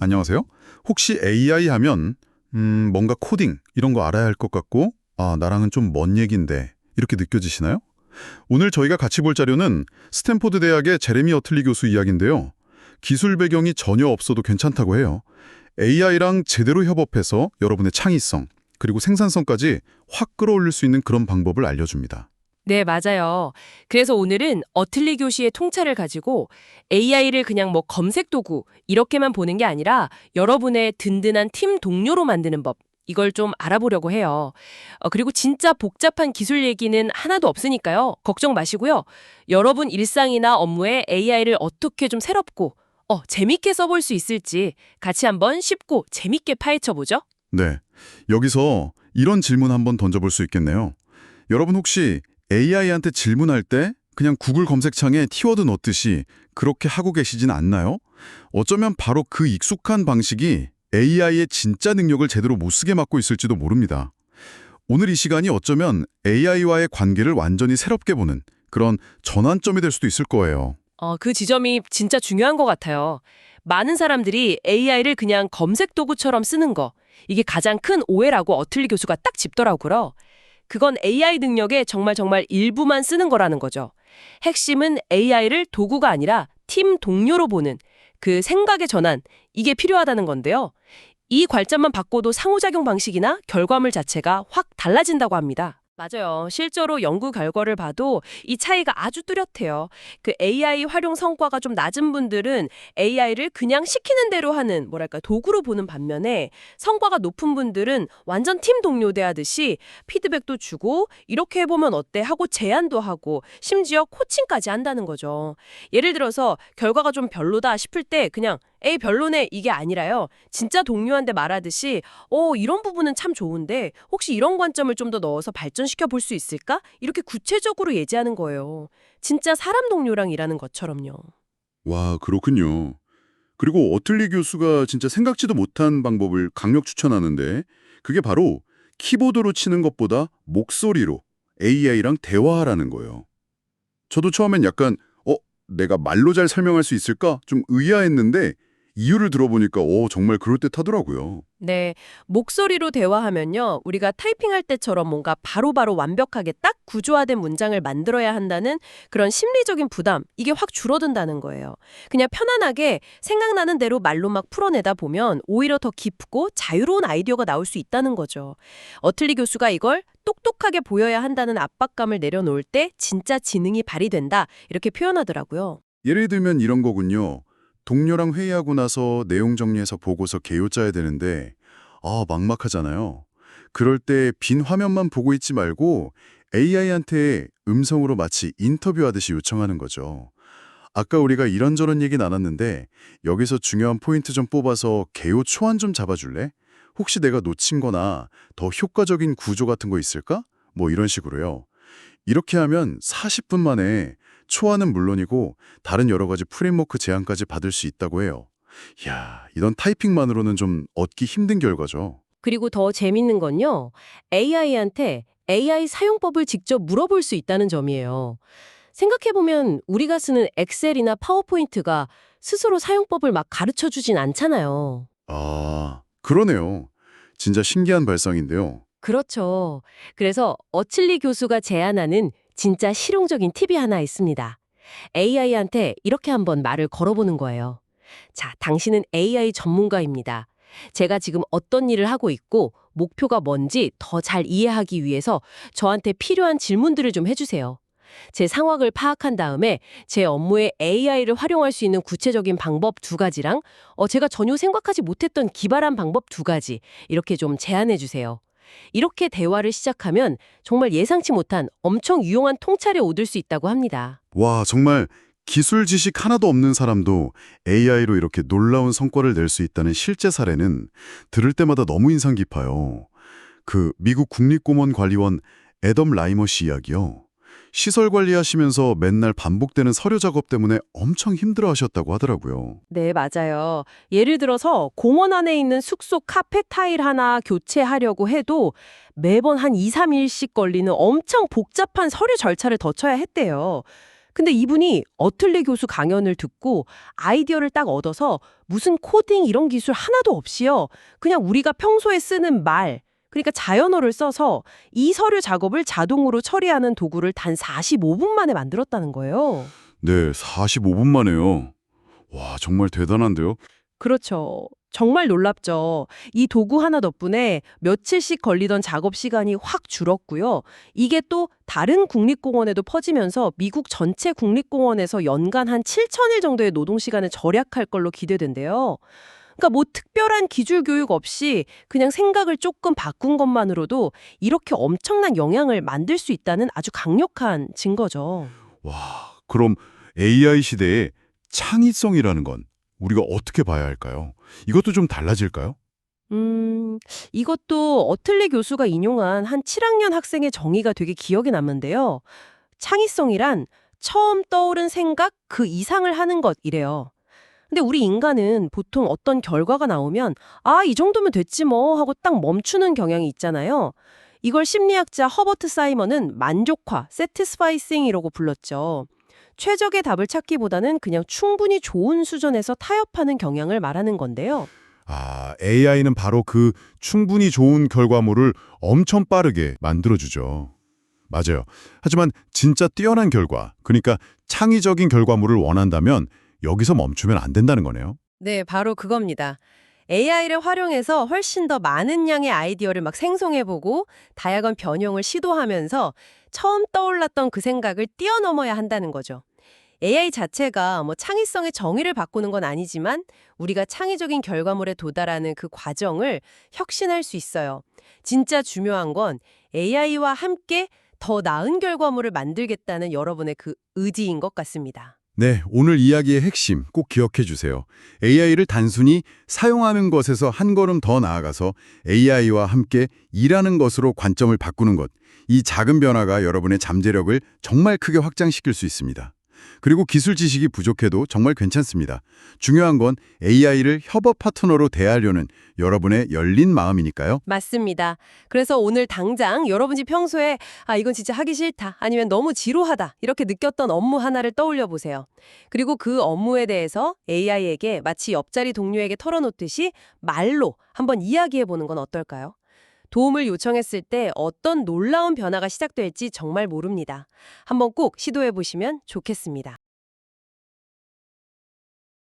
안녕하세요. 혹시 AI 하면 음, 뭔가 코딩 이런 거 알아야 할 것 같고 아, 나랑은 좀 먼 얘긴데 이렇게 느껴지시나요? 오늘 저희가 같이 볼 자료는 스탠포드 대학의 제레미 어틀리 교수 이야기인데요. 기술 배경이 전혀 없어도 괜찮다고 해요. AI랑 제대로 협업해서 여러분의 창의성 그리고 생산성까지 확 끌어올릴 수 있는 그런 방법을 알려줍니다. 네, 맞아요. 그래서 오늘은 어틀리 교시의 통찰을 가지고 AI를 그냥 뭐 검색 도구 이렇게만 보는 게 아니라 여러분의 든든한 팀 동료로 만드는 법 이걸 좀 알아보려고 해요. 어, 그리고 진짜 복잡한 기술 얘기는 하나도 없으니까요. 걱정 마시고요. 여러분 일상이나 업무에 AI를 어떻게 좀 새롭고 어, 재밌게 써볼 수 있을지 같이 한번 쉽고 재밌게 파헤쳐 보죠. 네, 여기서 이런 질문 한번 던져볼 수 있겠네요. 여러분 혹시 AI한테 질문할 때 그냥 구글 검색창에 키워드 넣듯이 그렇게 하고 계시진 않나요? 어쩌면 바로 그 익숙한 방식이 AI의 진짜 능력을 제대로 못 쓰게 막고 있을지도 모릅니다. 오늘 이 시간이 어쩌면 AI와의 관계를 완전히 새롭게 보는 그런 전환점이 될 수도 있을 거예요. 어, 그 지점이 진짜 중요한 것 같아요. 많은 사람들이 AI를 그냥 검색 도구처럼 쓰는 거. 이게 가장 큰 오해라고 어틀리 교수가 딱 짚더라고요. 그건 AI 능력의 정말 정말 일부만 쓰는 거라는 거죠. 핵심은 AI를 도구가 아니라 팀 동료로 보는 그 생각의 전환, 이게 필요하다는 건데요. 이 관점만 바꿔도 상호작용 방식이나 결과물 자체가 확 달라진다고 합니다. 맞아요. 실제로 연구 결과를 봐도 이 차이가 아주 뚜렷해요. 그 AI 활용 성과가 좀 낮은 분들은 AI를 그냥 시키는 대로 하는 뭐랄까 도구로 보는 반면에 성과가 높은 분들은 완전 팀 동료 대하듯이 피드백도 주고 이렇게 해보면 어때 하고 제안도 하고 심지어 코칭까지 한다는 거죠. 예를 들어서 결과가 좀 별로다 싶을 때 그냥 에이 별로네 이게 아니라요. 진짜 동료한테 말하듯이 어 이런 부분은 참 좋은데 혹시 이런 관점을 좀 더 넣어서 발전시켜 볼 수 있을까? 이렇게 구체적으로 예지하는 거예요. 진짜 사람 동료랑 일하는 것처럼요. 와, 그렇군요. 그리고 어틀리 교수가 진짜 생각지도 못한 방법을 강력 추천하는데 그게 바로 키보드로 치는 것보다 목소리로 AI랑 대화하라는 거예요. 저도 처음엔 약간 어, 내가 말로 잘 설명할 수 있을까? 좀 의아했는데 이유를 들어보니까 오, 정말 그럴듯하더라고요. 네, 목소리로 대화하면요. 우리가 타이핑할 때처럼 뭔가 바로 바로 완벽하게 딱 구조화된 문장을 만들어야 한다는 그런 심리적인 부담, 이게 확 줄어든다는 거예요. 그냥 편안하게 생각나는 대로 말로 막 풀어내다 보면 오히려 더 깊고 자유로운 아이디어가 나올 수 있다는 거죠. 어틀리 교수가 이걸 똑똑하게 보여야 한다는 압박감을 내려놓을 때 진짜 지능이 발휘된다, 이렇게 표현하더라고요. 예를 들면 이런 거군요. 동료랑 회의하고 나서 내용 정리해서 보고서 개요 짜야 되는데 아 막막하잖아요. 그럴 때 빈 화면만 보고 있지 말고 AI한테 음성으로 마치 인터뷰하듯이 요청하는 거죠. 아까 우리가 이런저런 얘기 나눴는데 여기서 중요한 포인트 좀 뽑아서 개요 초안 좀 잡아줄래? 혹시 내가 놓친 거나 더 효과적인 구조 같은 거 있을까? 뭐 이런 식으로요. 이렇게 하면 40분 만에 초안은 물론이고 다른 여러 가지 프레임워크 제안까지 받을 수 있다고 해요. 이야, 이런 타이핑만으로는 좀 얻기 힘든 결과죠. 그리고 더 재밌는 건요. AI한테 AI 사용법을 직접 물어볼 수 있다는 점이에요. 생각해보면 우리가 쓰는 엑셀이나 파워포인트가 스스로 사용법을 막 가르쳐 주진 않잖아요. 아, 그러네요. 진짜 신기한 발상인데요. 그렇죠. 그래서 어칠리 교수가 제안하는 진짜 실용적인 팁이 하나 있습니다. AI한테 이렇게 한번 말을 걸어보는 거예요. 자, 당신은 AI 전문가입니다. 제가 지금 어떤 일을 하고 있고 목표가 뭔지 더 잘 이해하기 위해서 저한테 필요한 질문들을 좀 해주세요. 제 상황을 파악한 다음에 제 업무에 AI를 활용할 수 있는 구체적인 방법 두 가지랑 어, 제가 전혀 생각하지 못했던 기발한 방법 두 가지 이렇게 좀 제안해 주세요. 이렇게 대화를 시작하면 정말 예상치 못한 엄청 유용한 통찰에 얻을 수 있다고 합니다. 와, 정말 기술 지식 하나도 없는 사람도 AI로 이렇게 놀라운 성과를 낼 수 있다는 실제 사례는 들을 때마다 너무 인상 깊어요. 그 미국 국립공원 관리원 애덤 라이머 씨 이야기요. 시설 관리하시면서 맨날 반복되는 서류 작업 때문에 엄청 힘들어 하셨다고 하더라고요. 네, 맞아요. 예를 들어서 공원 안에 있는 숙소 카페 타일 하나 교체하려고 해도 매번 한 2, 3일씩 걸리는 엄청 복잡한 서류 절차를 거쳐야 했대요. 근데 이분이 어틀리 교수 강연을 듣고 아이디어를 딱 얻어서 무슨 코딩 이런 기술 하나도 없이요. 그냥 우리가 평소에 쓰는 말, 그러니까 자연어를 써서 이 서류 작업을 자동으로 처리하는 도구를 단 45분 만에 만들었다는 거예요. 네, 45분 만에요. 와, 정말 대단한데요? 그렇죠. 정말 놀랍죠. 이 도구 하나 덕분에 며칠씩 걸리던 작업 시간이 확 줄었고요. 이게 또 다른 국립공원에도 퍼지면서 미국 전체 국립공원에서 연간 한 7천일 정도의 노동 시간을 절약할 걸로 기대된대요. 그러니까 뭐 특별한 기술 교육 없이 그냥 생각을 조금 바꾼 것만으로도 이렇게 엄청난 영향을 만들 수 있다는 아주 강력한 증거죠. 와, 그럼 AI 시대의 창의성이라는 건 우리가 어떻게 봐야 할까요? 이것도 좀 달라질까요? 음, 이것도 어틀리 교수가 인용한 한 7학년 학생의 정의가 되게 기억에 남는데요. 창의성이란 처음 떠오른 생각 그 이상을 하는 것이래요. 근데 우리 인간은 보통 어떤 결과가 나오면 아, 이 정도면 됐지 뭐 하고 딱 멈추는 경향이 있잖아요. 이걸 심리학자 허버트 사이먼은 만족화, satisfying이라고 불렀죠. 최적의 답을 찾기보다는 그냥 충분히 좋은 수준에서 타협하는 경향을 말하는 건데요. 아, AI는 바로 그 충분히 좋은 결과물을 엄청 빠르게 만들어주죠. 맞아요. 하지만 진짜 뛰어난 결과, 그러니까 창의적인 결과물을 원한다면 여기서 멈추면 안 된다는 거네요. 네, 바로 그겁니다. AI를 활용해서 훨씬 더 많은 양의 아이디어를 막 생성해보고 다양한 변형을 시도하면서 처음 떠올랐던 그 생각을 뛰어넘어야 한다는 거죠. AI 자체가 뭐 창의성의 정의를 바꾸는 건 아니지만 우리가 창의적인 결과물에 도달하는 그 과정을 혁신할 수 있어요. 진짜 중요한 건 AI와 함께 더 나은 결과물을 만들겠다는 여러분의 그 의지인 것 같습니다. 네, 오늘 이야기의 핵심 꼭 기억해 주세요. AI를 단순히 사용하는 것에서 한 걸음 더 나아가서 AI와 함께 일하는 것으로 관점을 바꾸는 것. 이 작은 변화가 여러분의 잠재력을 정말 크게 확장시킬 수 있습니다. 그리고 기술 지식이 부족해도 정말 괜찮습니다. 중요한 건 AI를 협업 파트너로 대하려는 여러분의 열린 마음이니까요. 맞습니다. 그래서 오늘 당장 여러분이 평소에 아 이건 진짜 하기 싫다 아니면 너무 지루하다 이렇게 느꼈던 업무 하나를 떠올려 보세요. 그리고 그 업무에 대해서 AI에게 마치 옆자리 동료에게 털어놓듯이 말로 한번 이야기해 보는 건 어떨까요? 도움을 요청했을 때 어떤 놀라운 변화가 시작될지 정말 모릅니다. 한번 꼭 시도해 보시면 좋겠습니다.